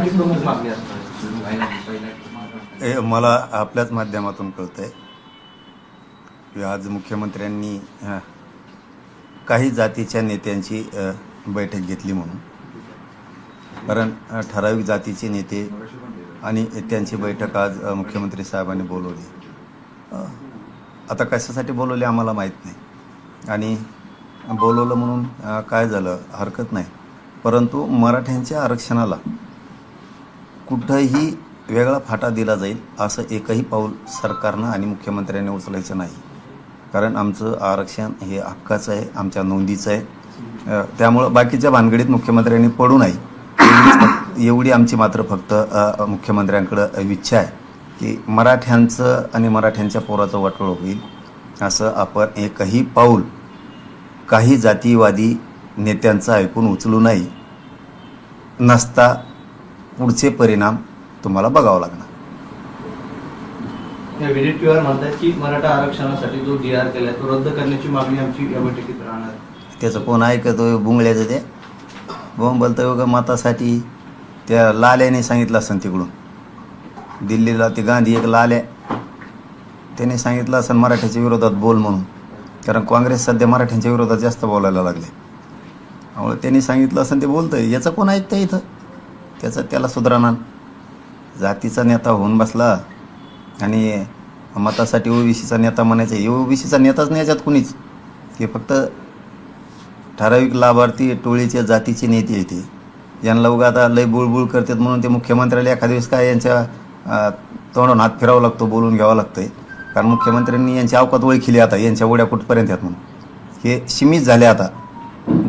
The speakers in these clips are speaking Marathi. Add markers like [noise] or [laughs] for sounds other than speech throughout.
आपली प्रमुख मागणी असणार मला आपल्याच माध्यमातून कळतं आहे की आज मुख्यमंत्र्यांनी काही जातीच्या नेत्यांची बैठक घेतली म्हणून. कारण ठराविक जातीचे नेते आणि त्यांची बैठक आज मुख्यमंत्री साहेबांनी बोलवली. आता कशासाठी बोलवली आम्हाला माहीत नाही. आणि बोलवलं म्हणून काय झालं हरकत नाही. परंतु मराठ्यांच्या आरक्षणाला कुठंही वेगळा फाटा दिला जाईल असं एकही पाऊल सरकारनं आणि मुख्यमंत्र्यांनी उचलायचं नाही. कारण आमचं आरक्षण हे हक्काचं आहे आमच्या नोंदीचं आहे. त्यामुळं बाकीच्या भानगडीत मुख्यमंत्र्यांनी पडू नये. एवढी आमची मात्र फक्त मुख्यमंत्र्यांकडं इच्छा आहे की मराठ्यांचं आणि मराठ्यांच्या पोराचं वाटोळ होईल असं आपण एकही पाऊल काही जातीवादी नेत्यांचं ऐकून उचलू नाही. नसता पुढचे परिणाम तुम्हाला बघावं लागणार. विनीत पवार म्हणतात की मराठा आरक्षणासाठी जो डी आर केलाय तो रद्द करण्याची मागणी आमची या बैठकीत राहणार. आहे. त्याचं कोण ऐकतो बुंगल्याचं ते. बोंबलतं बघा मतासाठी त्या लाल्याने सांगितलं असेल तिकडून. दिल्लीला ते गांधी एक लाल्या. त्याने सांगितलं असेल मराठ्याच्या विरोधात बोल म्हणून. कारण काँग्रेस सध्या मराठ्यांच्या विरोधात जास्त बोलायला लागले. त्यामुळे त्यांनी सांगितलं असेल ते बोलतंय. याचं कोण ऐकतं इथं? त्याचं त्याला सुधारणा जातीचा नेता होऊन बसला आणि मतासाठी ओबीसीचा नेता म्हणायचं ओबीसीचा नेताच नाही याच्यात कुणीच. हे फक्त ठराविक लाभार्थी टोळीच्या जातीचे नेते येते यांना उगा आता लय बुळबुळ करतात म्हणून ते मुख्यमंत्र्याला एखाद्या दिवस काय यांच्या अं, हात फिरावं लागतो बोलून घ्यावं लागतंय. कारण मुख्यमंत्र्यांनी यांची अवकात ओळखली आता यांच्या उड्या कुठपर्यंत आहेत म्हणून. हे सीमित झाले आता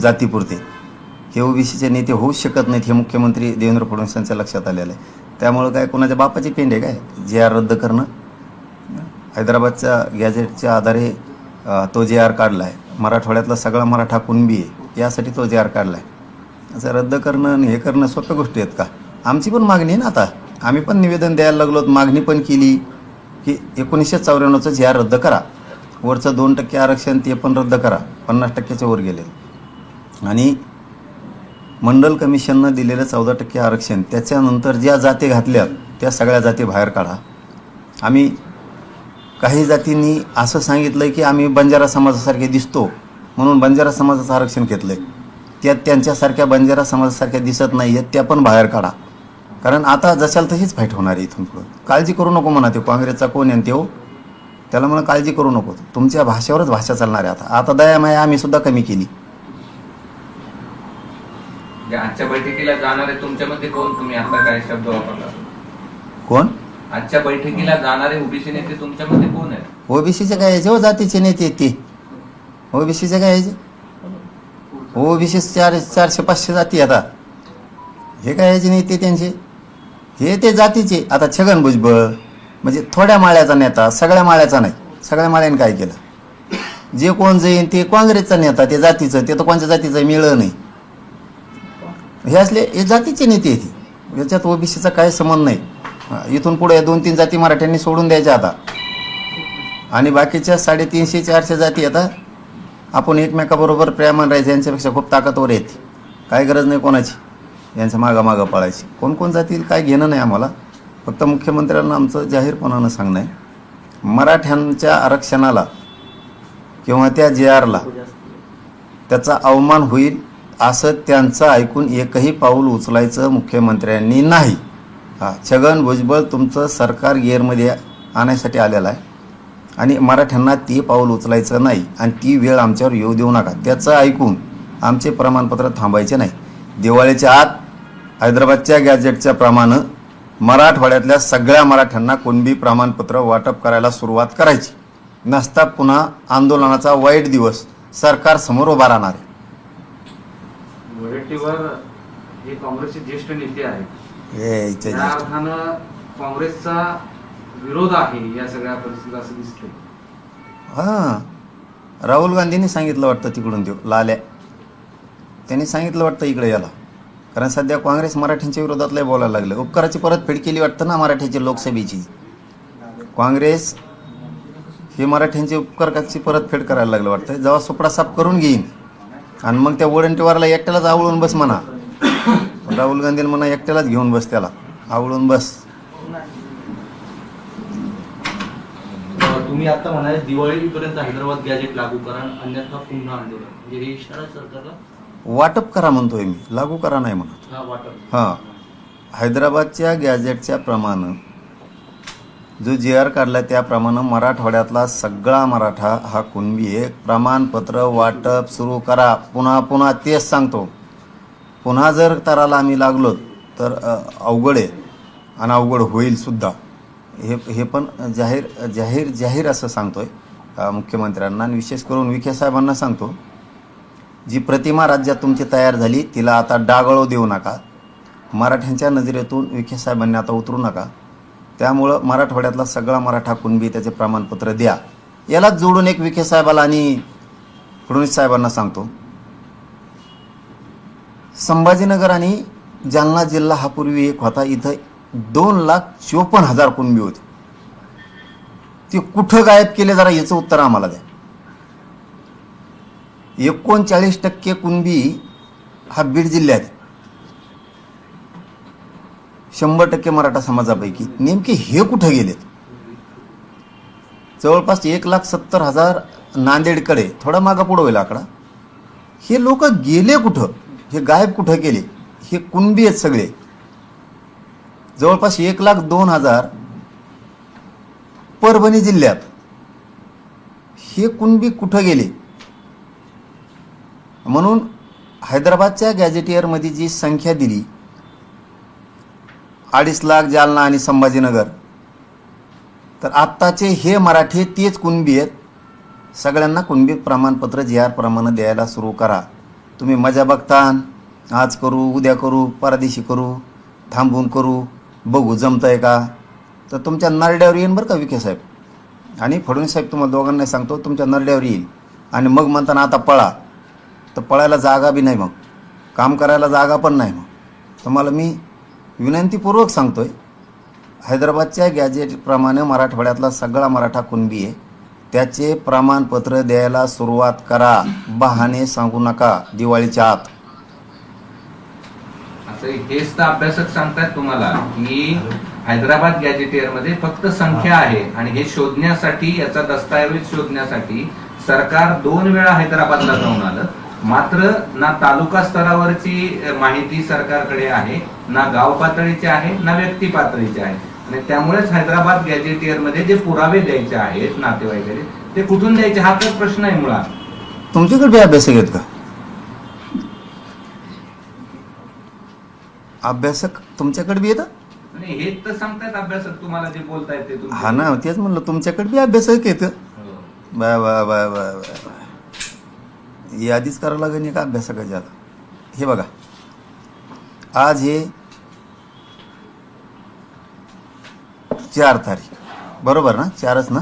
जातीपुरते. हे ओबीसीचे नेते होऊच शकत नाहीत हे मुख्यमंत्री देवेंद्र फडणवीसांच्या लक्षात आलेलं आहे. त्यामुळं काय कोणाच्या बापाची पेंड आहे काय? जे आर रद्द करणं? हैदराबादच्या गॅजेटच्या आधारे तो जे आर काढला आहे मराठवाड्यातला सगळा मराठा कुणबी आहे यासाठी तो जे आर काढला आहे असं रद्द करणं आणि हे करणं सोप्या गोष्टी आहेत का? आमची पण मागणी आहे ना आता. आम्ही पण निवेदन द्यायला लागलो मागणी पण केली की एकोणीसशे चौऱ्याण्णवचं जे आर रद्द करा. वरचं दोन टक्के आरक्षण ते पण रद्द करा. पन्नास टक्क्याच्या वर गेले आणि मंडल कमिशननं दिलेलं चौदा टक्के आरक्षण त्याच्यानंतर ज्या जाती घातल्यात त्या सगळ्या जाती बाहेर काढा. आम्ही काही जातींनी असं सांगितलं आहे की आम्ही बंजारा समाजासारखे दिसतो म्हणून बंजारा समाजाचं आरक्षण घेतलं आहे त्या त्यांच्यासारख्या बंजारा समाजासारख्या दिसत नाही आहेत त्या पण बाहेर काढा. कारण आता जशाल तशीच फाईट होणार आहे इथून पुढं. काळजी करू नको म्हणा ते काँग्रेसचा कोण आहे ते? हो त्याला म्हणा काळजी करू नको. तुमच्या भाषेवरच भाषा चालणार आहे आता. आता दयामाया माया आम्हीसुद्धा कमी केली. जे आजच्या बैठकीला जाणारे तुमच्यामध्ये कोण? तुम्ही आता काय शब्द वापरला? कोण? आजच्या बैठकीला जाणारे ओबीसी नेते तुमच्यामध्ये कोण आहेत? ओबीसीचे काय यायचे हो जातीचे नेते आहेत ते. ओबीसीचे काय यायचे ओबीसी चार चारशे पाचशे जाती आता. हे काय यायचे नेते त्यांचे? हे ते जातीचे. आता छगन भुजबळ म्हणजे थोड्या माळ्याचा नेता सगळ्या माळ्याचा नाही. सगळ्या माळ्याने काय केलं? जे कोण जाईन ते काँग्रेसचा नेता ते जातीचं ते तर कोणत्या जातीचं मिळलं नाही. हे असले हे जातीचे नेते आहेत. याच्यात ओबीसीचा काही संबंध नाही. इथून पुढे दोन तीन जाती मराठ्यांनी सोडून द्यायच्या आता. आणि बाकीच्या साडेतीनशे चारशे जाती आता आपण एकमेकाबरोबर प्रेमान राहायचं यांच्यापेक्षा खूप ताकदवर आहेत. काय गरज नाही कोणाची. यांच्या मागं मागं पळायची. कोण कोण जातील काय घेणं नाही आम्हाला. फक्त मुख्यमंत्र्यांना आमचं जाहीरपणानं सांगणं आहे. मराठ्यांच्या आरक्षणाला किंवा त्या जे आरला त्याचा अवमान होईल असं त्यांचं ऐकून एकही पाऊल उचलायचं मुख्यमंत्र्यांनी नाही. हा छगन भुजबळ तुमचं सरकार गेअरमध्ये आणण्यासाठी आलेलं आहे. आणि मराठ्यांना ते पाऊल उचलायचं नाही. आणि ती वेळ आमच्यावर येऊ देऊ नका. त्याचं ऐकून आमचे प्रमाणपत्र थांबायचे नाही. दिवाळीच्या आत हैदराबादच्या गॅजेटच्या प्रमाणे मराठवाड्यातल्या सगळ्या मराठ्यांना कुणबी प्रमाणपत्र वाटप करायला सुरुवात करायची. नसता पुन्हा आंदोलनाचा वाईट दिवस सरकार समोर उभा राहणार आहे. वडेट्टीवर हे काँग्रेसचे ज्येष्ठ नेते आहेत. हे त्या अर्थानं काँग्रेसचा विरोध आहे या सगळ्या परिस्थितीला असं दिसतंय. हां. राहुल गांधींनी सांगितलं वाटतं तिकडून देऊ लाल्या. त्यांनी सांगितलं वाटतं इकडे याला कारण सध्या काँग्रेस मराठ्यांच्या विरोधात लय बोलायला लागलं. उपकाराची परतफेड केली वाटतं ना मराठ्याची लोकसभेची? काँग्रेस हे मराठ्यांची उपकाराची परतफेड करायला लागलं वाटतं जेव्हा सुपडा साफ करून घेईन आणि मग त्या वडंटीवारला एकट्यालाच आवळून बस म्हणा. राहुल गांधीला म्हणा एकट्यालाच घेऊन बस त्याला. आवडून बस. तुम्ही आता म्हणाले दिवाळीपर्यंत हैदराबाद गॅजेट लागू करा अन्यथा पुन्हा आंदोलन. म्हणजे हे इशारा आहे सरकारला? वाटप करा म्हणतोय मी. लागू करा नाही म्हणत. हा वाटप. हां. हैदराबादच्या गॅजेटच्या प्रमाणे जो जी आर काढला त्याप्रमाणे मराठवाड्यातला सगळा मराठा हा कुणबी एक प्रमाणपत्र वाटप सुरू करा. पुन्हा पुन्हा तेच सांगतो. पुन्हा जर तराला आम्ही लागलो तर अवघड आहे आणि अवघड होईलसुद्धा हे हे पण जाहीर जाहीर जाहीर असं सांगतो आहे मुख्यमंत्र्यांना आणि विशेष करून विखे साहेबांना सांगतो. जी प्रतिमा राज्यात तुमची तयार झाली तिला आता डागळो देऊ नका. मराठ्यांच्या नजरेतून विखे साहेबांनी आता उतरू नका. त्यामुळं मराठवाड्यातला सगळा मराठा कुणबी त्याचे प्रमाणपत्र द्या. यालाच जोडून एक विखे साहेबाला आणि फडणवीस साहेबांना सांगतो. संभाजीनगर आणि जालना जिल्हा हा पूर्वी एक होता. इथं दोन लाख चोपन्न हजार कुणबी होते. ते कुठं गायब केले जरा याचं उत्तर आम्हाला द्या. एकोणचाळीस टक्के कुणबी हा बीड जिल्ह्यात आहे. शंभर टक्के मराठा समाजापैकी. नेमके हे कुठं गेलेत जवळपास एक लाख सत्तर हजार नांदेडकडे थोडा मागा पुढं होईल आकडा. हे लोक गेले कुठं? हे गायब कुठं गेले? हे कुणबी आहेत सगळे? जवळपास एक लाख दोन हजार परभणी जिल्ह्यात. हे कुणबी कुठं गेले? म्हणून हैदराबादच्या गॅझेटियरमध्ये जी संख्या दिली अडीच लाख जालना आणि संभाजीनगर. तर आत्ताचे हे मराठी तेच कुणबी आहेत. सगळ्यांना कुणबी प्रमाणपत्र जी आर प्रमाणे द्यायला सुरू करा. तुम्ही मजा बघतान आज करू उद्या करू परदिशी करू थांबून करू बघू जमतंय का? तर तुमच्या नरड्यावर येईन बरं का विखे साहेब. आणि फडणवीस साहेब तुम्हाला दोघांना सांगतो तुमच्या नरड्यावर येईल. आणि मग म्हणताना आता पळा. तर पळायला जागा बी नाही मग. काम करायला जागा पण नाही मग. तुम्हाला मी विनंतीपूर्वक सांगतोय हैदराबादच्या गॅजेटप्रमाणे मराठवाड्यातला सगळा मराठा कुणबी आहे. त्याचे प्रमाणपत्र द्यायला सुरुवात करा. बहाणे सांगू नका दिवाळीच्या आत. हेच तर अभ्यासक सांगतात तुम्हाला की हैदराबाद गॅजेटियरमध्ये फक्त संख्या आहे आणि हे शोधण्यासाठी याचा दस्तऐवज शोधण्यासाठी सरकार दोन वेळा हैदराबादला जाऊन आलं. मात्र ना तालुका स्तरावरची माहिती सरकारकडे आहे ना गाव पातळीची आहे ना व्यक्ती पातळीची आहे. आणि त्यामुळेच हैदराबाद गॅजेटियरमध्ये जे पुरावे द्यायचे आहेत नातेवाईकाचे ते कुठून द्यायचे? हा तर प्रश्न आहे मुळात. तुमच्याकडे अभ्यासक आहेत का? अभ्यासक तुमच्याकडे बी येतं आणि हेच तर सांगतायत अभ्यासक तुम्हाला जे बोलतायत ते तुम्ही. हा ना तेच म्हणलं तुमच्याकडे बी अभ्यासक येतं हो. बा बा बा बा बा यादीच करावं लागेल एका अभ्यासकाची आता. हे बघा. आज हे चार तारीख. बरोबर ना? चारच ना?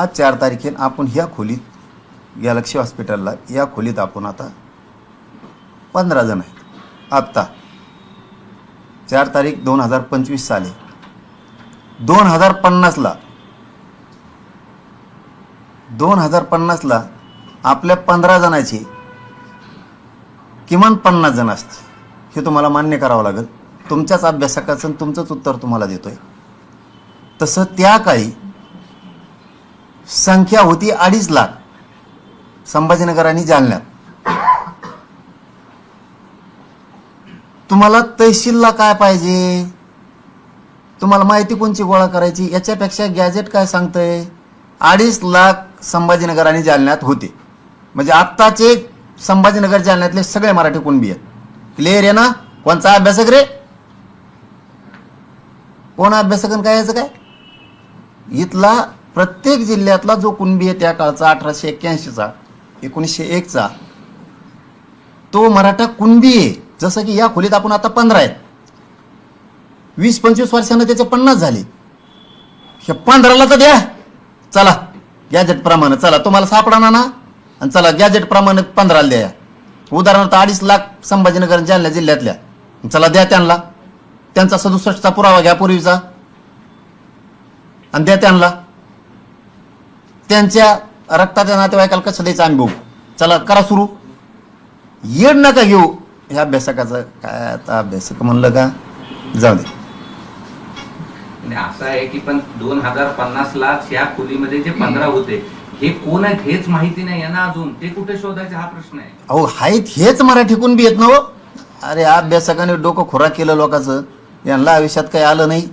आज चार तारीख आहे आपण ह्या खोलीत गॅलक्सी हॉस्पिटलला या खोलीत आपण आता पंधरा जण आहेत. आत्ता. चार तारीख दोन हजार पंचवीस साली. दोन हजार पन्नासला. दोन हजार पन्नासला आपल्या पंधरा जणांची किमान पन्नास जण असते हे तुम्हाला मान्य करावं लागेल. तुमच्याच अभ्यासकाचं तुमचंच उत्तर तुम्हाला देतोय. तसं त्या काळी संख्या होती अडीच लाख संभाजीनगर आणि जालन्यात. तुम्हाला तहसीलला काय पाहिजे? तुम्हाला माहिती कोणची गोळा करायची? याच्यापेक्षा गॅजेट काय सांगतंय? अडीच लाख संभाजीनगर आणि जालन्यात होते. म्हणजे आत्ताचे संभाजीनगर जालन्यातले सगळे मराठी कुणबी आहेत. क्लिअर आहे ना? कोणचा अभ्यासक रे? कोण अभ्यासक काय याचं काय? इथला प्रत्येक जिल्ह्यातला जो कुणबी आहे त्या काळचा अठराशे एक्क्याऐंशीचा एकोणीसशे एकचा तो मराठा कुणबी आहे. जसं की या खोलीत आपण आता पंधरा आहेत. वीस पंचवीस वर्षानं त्याचे पन्नास झाले. हे पंधराला तर द्या. चला गॅजेट प्रमाणे चला तुम्हाला सापडा ना आणि चला गॅजेट प्रमाणे पंधराला द्या. उदाहरणार्थ अडीच लाख संभाजीनगर जालना जिल्ह्यातल्या. चला द्या त्यांना. त्यांचा सदुसष्टचा पुरावा घ्या पूर्वीचा. आणि द्या त्यांना. त्यांच्या रक्ताच्या नातेवाईकाला कसं द्यायचं आम्ही बघू. चला करा सुरू. येड नका घेऊ. हे अभ्यासकाचं काय आता अभ्यासक म्हणलं का? जाऊ दे. असं आहे की पण दोन हजार पन्नास लाख ह्या खोलीमध्ये जे पंधरा होते हे कोण आहेत हेच माहिती नाही यांना अजून. ते कुठे शोधायचे? हा प्रश्न आहे. अहो आहेत हेच मराठीकून बी येत ना हो. अरे अभ्यासकाने डोकं खोराक केलं लोकांचं. यांना आयुष्यात काही आलं नाही.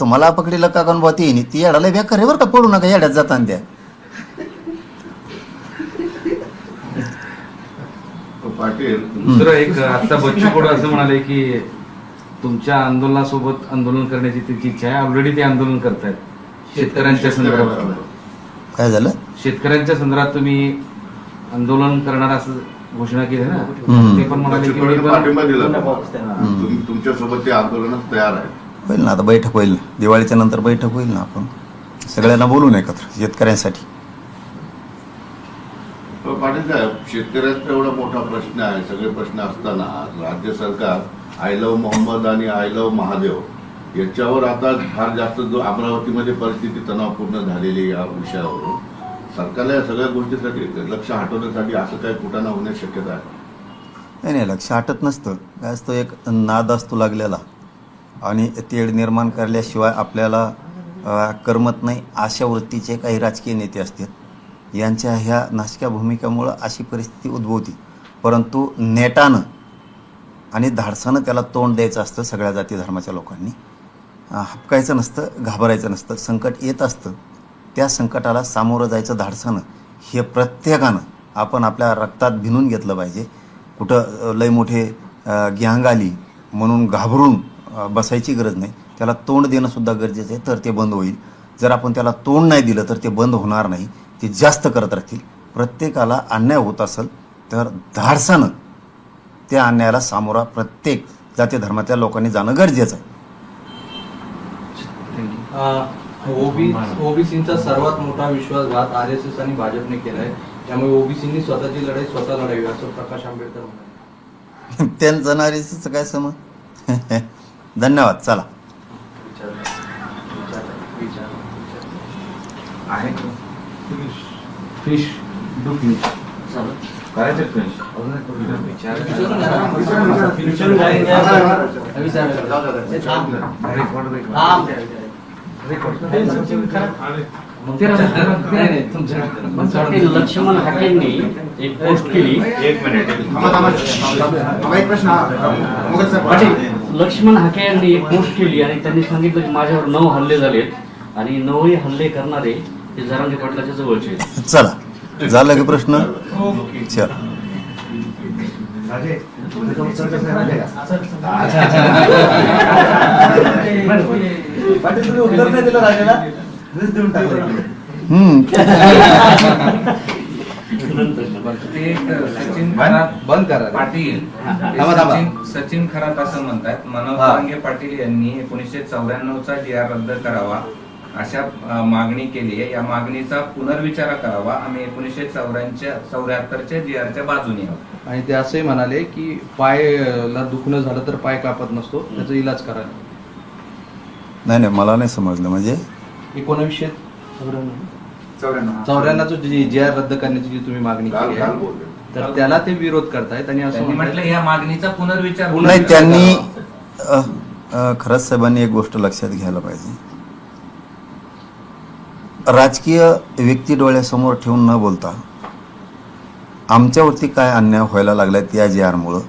तुम्हाला पकडीलं का कोण बुवा ती ती येडाला बेकार आहे बरं का पडू नका येड्यात जाताना त्या पाटील दुसरं एक आता बच्चू कडू असं म्हणाले की तुमच्या आंदोलनासोबत आंदोलन करण्याची त्यांची इच्छा आहे. ऑलरेडी ते आंदोलन करतायत. शेतकऱ्यांच्या संदर्भात. काय झालं? शेतकऱ्यांच्या संदर्भात तुम्ही आंदोलन करणार असं घोषणा केली ना. ते पण म्हणाले की तुमच्यासोबत ते आंदोलनात तयार आहे. होईल ना? आता बैठक होईल. दिवाळीच्या नंतर बैठक होईल ना आपण? सगळ्यांना बोलून एकत्र शेतकऱ्यांसाठी. पाटील साहेब शेतकऱ्यांचा एवढा मोठा प्रश्न आहे. सगळे प्रश्न असताना राज्य सरकार आय लव्ह मोहम्मद आणि आय लव्ह महादेव याच्यावर आता फार जास्त जो अमरावतीमध्ये परिस्थिती तणावपूर्ण झालेली या विषयावरून सरकारला या सगळ्या गोष्टीसाठी लक्ष हटवण्यासाठी असं काही कुठं होण्याची शक्यता आहे? नाही नाही लक्ष हटत नसतं. काय असतो एक नाद असतो लागलेला. आणि तेढ निर्माण करल्याशिवाय आपल्याला करमत नाही अशा वृत्तीचे काही राजकीय नेते असतात यांच्या ह्या नाशक्या भूमिकेमुळं अशी परिस्थिती उद्भवती. परंतु नेटानं आणि धाडसानं त्याला तोंड द्यायचं असतं सगळ्या जाती धर्माच्या लोकांनी. हपकायचं नसतं घाबरायचं नसतं संकट येत असतं. त्या संकटाला सामोरं जायचं धाडसानं हे प्रत्येकानं आपण आपल्या रक्तात भिनून घेतलं पाहिजे. कुठं लय मोठे ग्यांग गँग आली म्हणून घाबरून बसायची गरज नाही. त्याला तोंड देणं सुद्धा गरजेचं आहे तर ते बंद होईल. जर आपण त्याला तोंड नाही दिलं तर ते बंद होणार नाही. ते जास्त करत राहतील. प्रत्येकाला अन्याय होत असेल तर धाडसानं त्या अन्यायाला सामोरा प्रत्येक जाती धर्मातल्या लोकांनी जाणं गरजेचं आहे. ओबी ओबीसीचा सर्वात मोठा विश्वासघात आर एस एस आणि भाजपने केलाय. त्यामुळे ओबीसीनी स्वतःची लढाई स्वतः लढावी असं प्रकाश आंबेडकर म्हणाले [laughs] त्यांचं नारीचं काय सम [laughs] धन्यवाद चला. विचार विचार विचार विचार आहे फिश डू फिश? करायचं फिश ते लक्ष्मण हाकेंनी एक पोस्ट केली पाटील. लक्ष्मण हाके यांनी एक पोस्ट केली आणि त्यांनी सांगितलं की माझ्यावर नऊ हल्ले झालेत आणि नऊही हल्ले करणारे ते जरांगे पाटलाच्या जवळचे आहेत. चला झालं की प्रश्न चल हम्म तुरंत प्रश्न. ते एक सचिन बंद- खरात बंद करा. पाटील. सचिन- खरात असं म्हणतात. मनोज. जरांगे पाटील यांनी एकोणीसशे चौऱ्याण्णवचा जी आर रद्द करावा. अशा मागणी केली आहे. या मागणीचा पुनर्विचार करावा. आम्ही एकोणीसशे चौऱ्याण्णवच्या चौऱ्याहत्तरच्या जी आरच्या बाजूने आहोत. आणि ते असंही म्हणाले की पायला दुखणं झालं तर पाय कापत नसतो. त्याचा इलाज करा. नाही नाही मला नाही समजलं. म्हणजे? एकोणवीसशे चौऱ्याण्णवचं जी जी आर रद्द करण्याची जी तुम्ही मागणी काल आहे तर त्याला ते विरोध करतायत आणि असं त्यांनी म्हटलं या मागणीचा पुनर्विचार. नाही त्यांनी खरंच साहेबांनी एक गोष्ट लक्षात घ्यायला पाहिजे. राजकीय व्यक्ती डोळ्यासमोर ठेवून न बोलता आमच्यावरती काय अन्याय व्हायला लागलाय या जी आरमुळं?